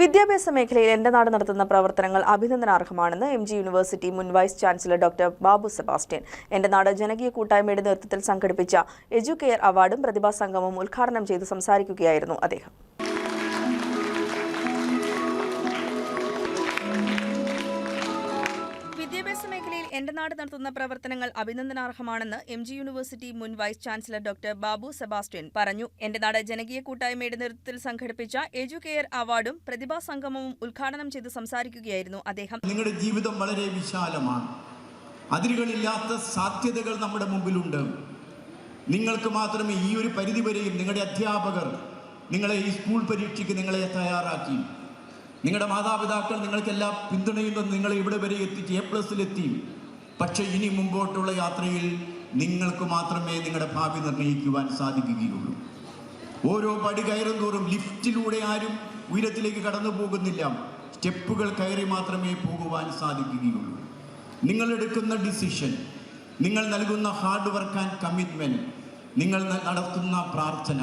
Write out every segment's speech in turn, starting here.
വിദ്യാഭ്യാസ മേഖലയിൽ എന്റെ നാട് നടത്തുന്ന പ്രവർത്തനങ്ങൾ അഭിനന്ദനാർഹമാണെന്ന് എം ജി യൂണിവേഴ്സിറ്റി മുൻ vice chancellor doctor Babu Sebastian. എന്റെ നാട് ജനകീയ കൂട്ടായ്മയുടെ നേതൃത്വത്തിൽ സംഘടിപ്പിച്ച എജുകെയർ അവാർഡും പ്രതിഭാ സംഗമവും ഉദ്ഘാടനം ചെയ്ത് സംസാരിക്കുകയായിരുന്നു അദ്ദേഹം. വിദ്യാഭ്യാസ മേഖലയിൽ എന്റെ നാട് നടത്തുന്ന പ്രവർത്തനങ്ങൾ അഭിനന്ദനാർഹമാണെന്ന് എം ജി യൂണിവേഴ്സിറ്റി മുൻ vice chancellor doctor Babu Sebastian പറഞ്ഞു. എന്റെ നാട് ജനകീയ കൂട്ടായ്മയുടെ നേതൃത്വത്തിൽ സംഘടിപ്പിച്ച എജുകെയർ അവാർഡും പ്രതിഭാ സംഗമവും ഉദ്ഘാടനം ചെയ്ത് സംസാരിക്കുകയായിരുന്നു അദ്ദേഹം. നിങ്ങളുടെ ജീവിതം വളരെ വിശാലമാണ്. അതിരുകളില്ലാത്ത സാധ്യതകൾ നമ്മുടെ മുമ്പിലുണ്ട്. നിങ്ങൾക്ക് മാത്രമേ ഈ ഒരു പരിധി വരെയും നിങ്ങളുടെ അധ്യാപകർ നിങ്ങളെ ഈ സ്കൂൾ പരീക്ഷയ്ക്ക് നിങ്ങളെ തയ്യാറാക്കി. നിങ്ങളുടെ മാതാപിതാക്കൾ നിങ്ങൾക്ക് എല്ലാ പിന്തുണയും തന്ന് നിങ്ങളെ ഇവിടെ വരെ എത്തിച്ച് എ പ്ലസിലെത്തി പക്ഷേ ഇനി മുമ്പോട്ടുള്ള യാത്രയിൽ നിങ്ങൾക്ക് മാത്രമേ നിങ്ങളുടെ ഭാവി നിർണയിക്കുവാൻ സാധിക്കുകയുള്ളൂ. ഓരോ പടി കയറും തോറും ലിഫ്റ്റിലൂടെ ആരും ഉയരത്തിലേക്ക് കടന്നു പോകുന്നില്ല. സ്റ്റെപ്പുകൾ കയറി മാത്രമേ പോകുവാൻ സാധിക്കുകയുള്ളൂ. നിങ്ങൾ എടുക്കുന്ന ഡിസിഷൻ നിങ്ങൾ നൽകുന്ന ഹാർഡ് വർക്ക് ആൻഡ് കമ്മിറ്റ്മെന്റ് നിങ്ങൾ നടത്തുന്ന പ്രാർത്ഥന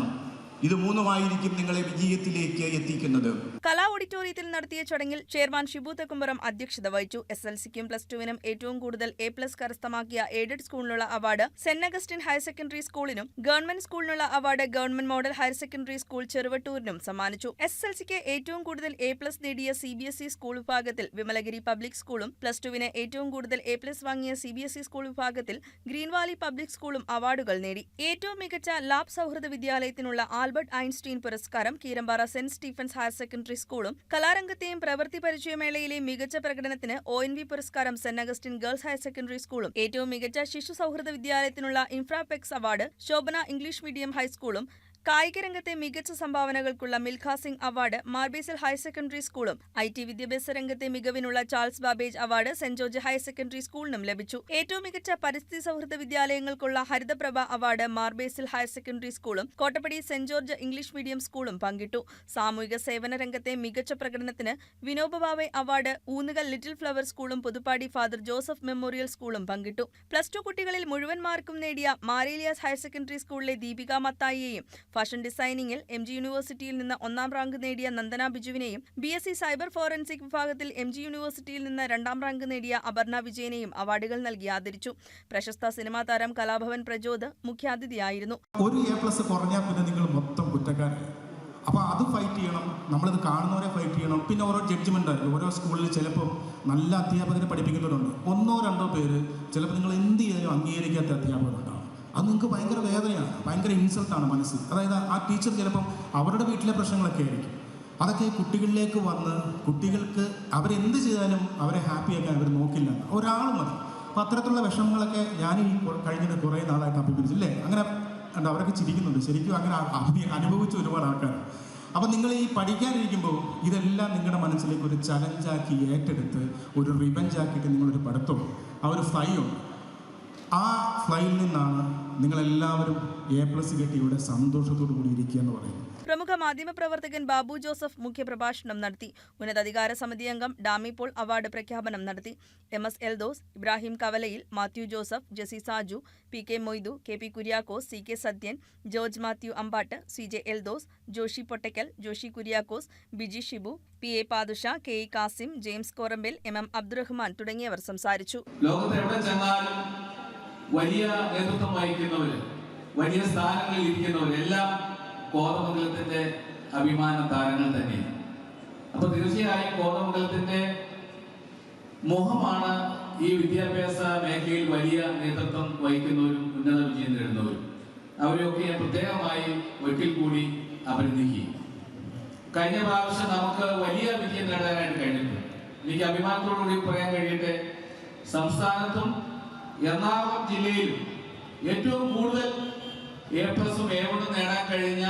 ഇത് മൂന്നുമായിരിക്കും നിങ്ങളെ വിജയത്തിലേക്ക് എത്തിക്കുന്നത്. കലാ ഓഡിറ്റോറിയത്തിൽ നടത്തിയ ചടങ്ങിൽ ചെയർമാൻ ഷിബു തെക്കുംപുറം അധ്യക്ഷത വഹിച്ചു. എസ് എൽ സിക്കും പ്ലസ് ടുവിനും ഏറ്റവും കൂടുതൽ എ പ്ലസ് കരസ്ഥമാക്കിയ aided സ്കൂളിനുള്ള award saint Augustine higher secondary സ്കൂളിനും government സ്കൂളിനുള്ള award government model higher secondary school ചെറുവട്ടൂരിനും സമ്മാനിച്ചു. എസ് എൽ സിക്ക് ഏറ്റവും കൂടുതൽ എ പ്ലസ് നേടിയ C B S E school വിഭാഗത്തിൽ വിമലഗിരി പബ്ലിക് സ്കൂളും പ്ലസ് ടുവിന് ഏറ്റവും കൂടുതൽ എ പ്ലസ് വാങ്ങിയ C B S E school വിഭാഗത്തിൽ ഗ്രീൻവാലി പബ്ലിക് സ്കൂളും അവാർഡുകൾ നേടി. ഏറ്റവും മികച്ച ലാബ് സൗഹൃദ വിദ്യാലയത്തിനുള്ള ആൽബർട്ട് ഐൻസ്റ്റീൻ പുരസ്കാരം Keerampara saint Stephen's higher secondary സ്കൂളും കലാരംഗത്തെയും പ്രവൃത്തി പരിചയമേളയിലെ മികച്ച പ്രകടനത്തിന് ഒ എൻ വി പുരസ്കാരം saint Augustine girls higher secondary സ്കൂളും ഏറ്റവും മികച്ച ശിശു സൗഹൃദ വിദ്യാലയത്തിനുള്ള Infrapex award Sobhana English medium ഹൈസ്കൂളും കായിക രംഗത്തെ മികച്ച സംഭാവനകൾക്കുള്ള Milkha Singh award Mar Basil higher secondary സ്കൂളും ഐ ടി വിദ്യാഭ്യാസ രംഗത്തെ മികവിനുള്ള Charles Babbage award saint George higher secondary സ്കൂളിനും ലഭിച്ചു. ഏറ്റവും മികച്ച പരിസ്ഥിതി സൗഹൃദ വിദ്യാലയങ്ങൾക്കുള്ള Harithaprabha award Mar Basil higher secondary സ്കൂളും Kottappady saint George English medium സ്കൂളും പങ്കിട്ടു. സാമൂഹിക സേവന രംഗത്തെ മികച്ച പ്രകടനത്തിന് Vinoba Bhave award Oonnukal little flower സ്കൂളും പുതുപ്പാടി ഫാദർ ജോസഫ് മെമ്മോറിയൽ സ്കൂളും പങ്കിട്ടു. പ്ലസ് ടു കുട്ടികളിൽ മുഴുവൻ മാർക്കും നേടിയ മാരേലിയാസ് ഹയർ സെക്കൻഡറി സ്കൂളിലെ ദീപിക മത്തായിയെയും ഫാഷൻ ഡിസൈനിങ്ങിൽ എം ജി യൂണിവേഴ്സിറ്റിയിൽ നിന്ന് ഒന്നാം റാങ്ക് നേടിയ Nandana ബിജുവിനെയും B S C cyber forensic വിഭാഗത്തിൽ എം ജി യൂണിവേഴ്സിറ്റിയിൽ നിന്ന് രണ്ടാം റാങ്ക് നേടിയ അപർണ വിജയനെയും അവാർഡുകൾ നൽകി ആദരിച്ചു. പ്രശസ്ത സിനിമാ താരം കലാഭവൻ പ്രജോദ് മുഖ്യാതിഥിയായിരുന്നു. ഒരു എ പ്ലസ് കുറഞ്ഞാൽ പിന്നെ നിങ്ങൾ മൊത്തം കുറ്റക്കാരായി. അപ്പോൾ അത് ഫൈറ്റ് ചെയ്യണം. നമ്മളിത് കാണുന്നവരെ ഫൈറ്റ് ചെയ്യണം. പിന്നെ ഓരോ ജഡ്ജ്മെന്റ് ഓരോ സ്കൂളിൽ ചിലപ്പം നല്ല അധ്യാപകരെ പഠിപ്പിക്കുന്നവരുണ്ട്. ഒന്നോ രണ്ടോ പേര് ചിലപ്പോൾ നിങ്ങൾ എന്ത് ചെയ്താലും അംഗീകരിക്കാത്ത അധ്യാപകരുണ്ടാവും അത് നിങ്ങൾക്ക് ഭയങ്കര വേദനയാണ് ഭയങ്കര ഇൻസൾട്ടാണ് മനസ്സിൽ. അതായത് ആ ടീച്ചർ ചിലപ്പം അവരുടെ വീട്ടിലെ പ്രശ്നങ്ങളൊക്കെ ആയിരിക്കും. അതൊക്കെ കുട്ടികളിലേക്ക് വന്ന് കുട്ടികൾക്ക് അവരെന്ത് ചെയ്താലും അവരെ ഹാപ്പിയാക്കാൻ അവർ നോക്കില്ല ഒരാൾ മതി. അപ്പം അത്തരത്തിലുള്ള വിഷമങ്ങളൊക്കെ ഞാൻ ഈ കഴിഞ്ഞിട്ട് കഴിഞ്ഞ കുറേ നാളായിട്ട് അഭിമുഖിച്ചില്ലേ അങ്ങനെ ഉണ്ട് അവരൊക്കെ ചിരിക്കുന്നുണ്ട്. ശരിക്കും അങ്ങനെ അനുഭവിച്ച ഒരുപാട് ആൾക്കാർ അപ്പം നിങ്ങൾ ഈ പഠിക്കാനിരിക്കുമ്പോൾ ഇതെല്ലാം നിങ്ങളുടെ മനസ്സിലേക്ക് ഒരു ചലഞ്ചാക്കി ഏറ്റെടുത്ത് ഒരു റിവഞ്ചാക്കിയിട്ട് നിങ്ങളൊരു പഠിത്തവും ആ ഒരു ഫ്ലൈ ഉണ്ട്. ആ ഫ്ലൈയിൽ നിന്നാണ് നിങ്ങളെല്ലാവരും എ പ്ലസ് കിട്ടി ഇവിടെ സന്തോഷത്തോടു കൂടി ഇരിക്കുക എന്ന് പറയുന്നത് പ്രമുഖ മാധ്യമപ്രവർത്തകൻ ബാബു ജോസഫ് മുഖ്യപ്രഭാഷണം നടത്തി. ഉന്നതാധികാര സമിതി അംഗം ഡാമി പോൾ അവാർഡ് പ്രഖ്യാപനം നടത്തി. എം എസ് എൽദോസ് ഇബ്രാഹിം കവലയിൽ Mathew Joseph Jessy Saju P K Moidu K P Kuriakose C K Sathyan George Mathew Ambattu C J Eldhose Joshy Pottakkal Joshy Kuriakose Biji Shibu P A Padusha K E Kasim James Korambil M M Abdurahman തുടങ്ങിയവർ സംസാരിച്ചു. ലോകത്ത് എവിടെ ചെന്നാലും വലിയ നേതൃത്വം വഹിക്കുന്നവര് വലിയ സ്ഥാനങ്ങളിൽ ഇരിക്കുന്നവര് എല്ലാം കോതമംഗലത്തിന്റെ അഭിമാന താരങ്ങൾ തന്നെയാണ്. അപ്പൊ തീർച്ചയായും കോതമംഗലത്തിന്റെ മുഖമാണ് ഈ വിദ്യാഭ്യാസ മേഖലയിൽ വലിയ നേതൃത്വം വഹിക്കുന്നവരും ഉന്നത വിജയം നേടുന്നവരും. അവരെയൊക്കെ ഞാൻ പ്രത്യേകമായി ഒരിക്കൽ കൂടി അഭിനന്ദിക്കുകയും. കഴിഞ്ഞ പ്രാവശ്യം നമുക്ക് വലിയ വിജയം നേടാനായിട്ട് കഴിഞ്ഞിട്ടുണ്ട്. എനിക്ക് അഭിമാനത്തോടു കൂടി പറയാൻ കഴിയട്ടെ സംസ്ഥാനത്തും എറണാകുളം ജില്ലയിൽ ഏറ്റവും കൂടുതൽ എ പ്ലസും എ നേടാൻ കഴിഞ്ഞ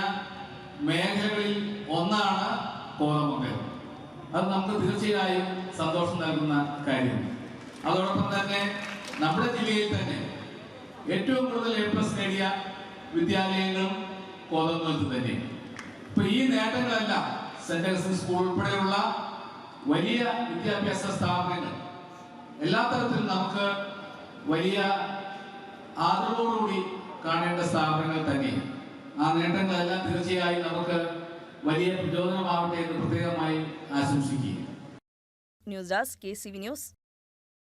മേഖലകളിൽ ഒന്നാണ് കോതമംഗലം. അത് നമുക്ക് തീർച്ചയായും സന്തോഷം നൽകുന്ന കാര്യം. അതോടൊപ്പം തന്നെ നമ്മുടെ ജില്ലയിൽ തന്നെ ഏറ്റവും കൂടുതൽ എ പ്ലസ് നേടിയ വിദ്യാലയങ്ങളും കോതമംഗലത്ത് തന്നെ. ഇപ്പൊ ഈ നേട്ടങ്ങളെല്ലാം സെന്റ് അഗസ്റ്റിൻ സ്കൂൾ ഉൾപ്പെടെയുള്ള വലിയ വിദ്യാഭ്യാസ സ്ഥാപനങ്ങൾ എല്ലാ തരത്തിലും നമുക്ക് വലിയ ആദരവോടുകൂടി കാണേണ്ട സ്ഥാപനങ്ങൾ തന്നെയാണ് ആ നേട്ടങ്ങളെല്ലാം തീർച്ചയായും നമുക്ക് വലിയ പ്രചോദനമാവട്ടെ എന്ന് പ്രത്യേകമായി ആശംസിക്കുക news desk K C V news.